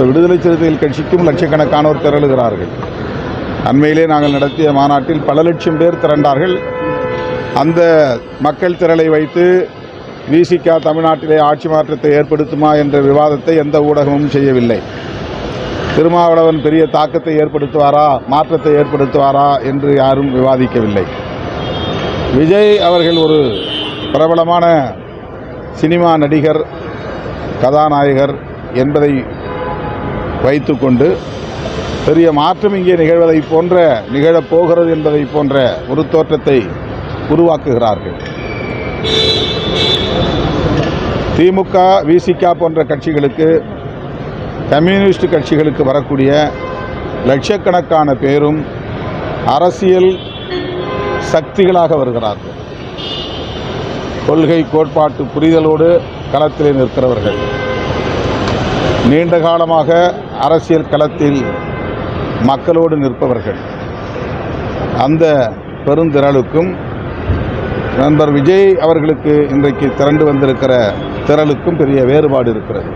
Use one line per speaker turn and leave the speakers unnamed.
இப்போ விடுதலை சிறுத்தைகள் கட்சிக்கும் லட்சக்கணக்கானோர் திரளுகிறார்கள். அண்மையிலே நாங்கள் நடத்திய மாநாட்டில் பல லட்சம் பேர் திரண்டார்கள். அந்த மக்கள் திரளை வைத்து விசிகா தமிழ்நாட்டிலே ஆட்சி மாற்றத்தை ஏற்படுத்துமா என்ற விவாதத்தை எந்த ஊடகமும் செய்யவில்லை. திருமாவளவன் பெரிய தாக்கத்தை ஏற்படுத்துவாரா மாற்றத்தை ஏற்படுத்துவாரா என்று யாரும் விவாதிக்கவில்லை. விஜய் அவர்கள் ஒரு பிரபலமான சினிமா நடிகர் கதாநாயகர் என்பதை வைத்துக்கொண்டு பெரிய மாற்றம் இங்கே நிகழ்வதை போன்ற நிகழப் போகிறது என்பதை போன்ற ஒரு தோற்றத்தை உருவாக்குகிறார்கள். திமுக விசிகா போன்ற கட்சிகளுக்கு கம்யூனிஸ்ட் கட்சிகளுக்கு வரக்கூடிய லட்சக்கணக்கான பேரும் அரசியல் சக்திகளாக வருகிறார்கள். கொள்கை கோட்பாட்டு புரிதலோடு களத்திலே நிற்கிறவர்கள். நீண்ட காலமாக அரசியல் களத்தில் மக்களோடு நிற்பவர்கள். அந்த பெருந்திரளுக்கும் நண்பர் விஜய் அவர்களுக்கு இன்றைக்கு திரண்டு வந்திருக்கிற திரளுக்கும் பெரிய வேறுபாடு இருக்கிறது.